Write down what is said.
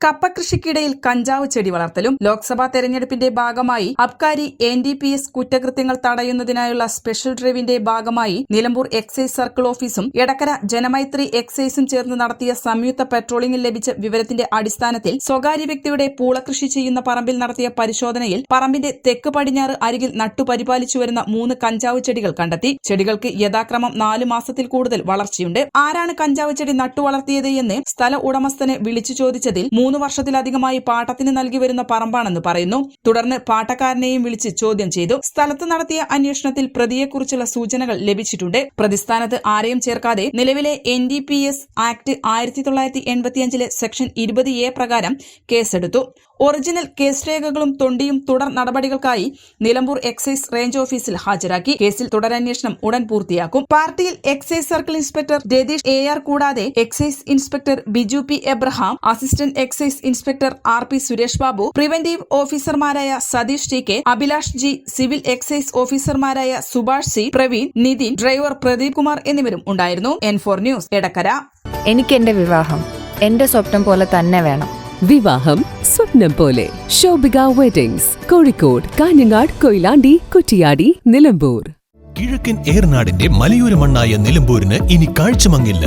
കപ്പ കൃഷിക്കിടയിൽ കഞ്ചാവ് ചെടി വളർത്തലും ലോക്സഭാ തെരഞ്ഞെടുപ്പിന്റെ ഭാഗമായി അബ്കാരി എൻ ഡി പി എസ് കുറ്റകൃത്യങ്ങൾ തടയുന്നതിനായുള്ള സ്പെഷ്യൽ ഡ്രൈവിന്റെ ഭാഗമായി നിലമ്പൂർ എക്സൈസ് സർക്കിൾ ഓഫീസും എടക്കര ജനമൈത്രി എക്സൈസും ചേർന്ന് നടത്തിയ സംയുക്ത പെട്രോളിംഗിൽ ലഭിച്ച വിവരത്തിന്റെ അടിസ്ഥാനത്തിൽ സ്വകാര്യ വ്യക്തിയുടെ പൂളകൃഷി ചെയ്യുന്ന പറമ്പിൽ നടത്തിയ പരിശോധനയിൽ പറമ്പിന്റെ തെക്ക് പടിഞ്ഞാറ് അരികിൽ നട്ടുപരിപാലിച്ചു വരുന്ന മൂന്ന് കഞ്ചാവ് ചെടികൾ കണ്ടെത്തി. ചെടികൾക്ക് യഥാക്രമം നാലു മാസത്തിൽ കൂടുതൽ വളർച്ചയുണ്ട്. ആരാണ് കഞ്ചാവ് ചെടി നട്ടുവളർത്തിയത് എന്ന് സ്ഥല ഉടമസ്ഥനെ വിളിച്ചു ചോദിച്ചതിൽ മൂന്ന് വർഷത്തിലധികമായി പാട്ടത്തിന് നൽകി വരുന്ന പറമ്പാണെന്ന് പറയുന്നു. തുടർന്ന് പാട്ടക്കാരനെയും വിളിച്ച് ചോദ്യം ചെയ്തു. സ്ഥലത്ത് നടത്തിയ അന്വേഷണത്തിൽ പ്രതിയെക്കുറിച്ചുള്ള സൂചനകൾ ലഭിച്ചിട്ടുണ്ട്. പ്രതിസ്ഥാനത്ത് ആരെയും ചേർക്കാതെ നിലവിലെ N D P S act ആയിരത്തി തൊള്ളായിരത്തി എൺപത്തിയഞ്ചിലെ സെക്ഷൻ ഇരുപത് എ പ്രകാരം കേസെടുത്തു. ഒറിജിനൽ കേസ് രേഖകളും തൊണ്ടിയും തുടർ നടപടികൾക്കായി നിലമ്പൂർ എക്സൈസ് റേഞ്ച് ഓഫീസിൽ ഹാജരാക്കി. കേസിൽ തുടരന്വേഷണം ഉടൻ പൂർത്തിയാക്കും. പാർട്ടിയിൽ excise circle inspector Ratheesh A R കൂടാതെ excise inspector Biju P Abraham assistant excise inspector R P Suresh Babu preventive ഓഫീസർമാരായ Satheesh T K Abhilash G civil excise ഓഫീസർമാരായ സുഭാഷ് സി പ്രവീൺ നിതിൻ ഡ്രൈവർ പ്രദീപ് കുമാർ എന്നിവരും ഉണ്ടായിരുന്നു. N four news Edakkara. എനിക്ക് എന്റെ വിവാഹം എന്റെ സ്വപ്നം പോലെ തന്നെ വേണം. വിവാഹം സ്വപ്നം പോലെ. ശോഭിക വെഡിങ്സ് കോഴിക്കോട് കാഞ്ഞങ്ങാട് കൊയിലാണ്ടി കുറ്റിയാടി നിലമ്പൂർ. കിഴക്കൻ ഏർനാടിന്റെ മലയോര മണ്ണായ നിലമ്പൂരിന് ഇനി കാഴ്ചമങ്ങില്ല.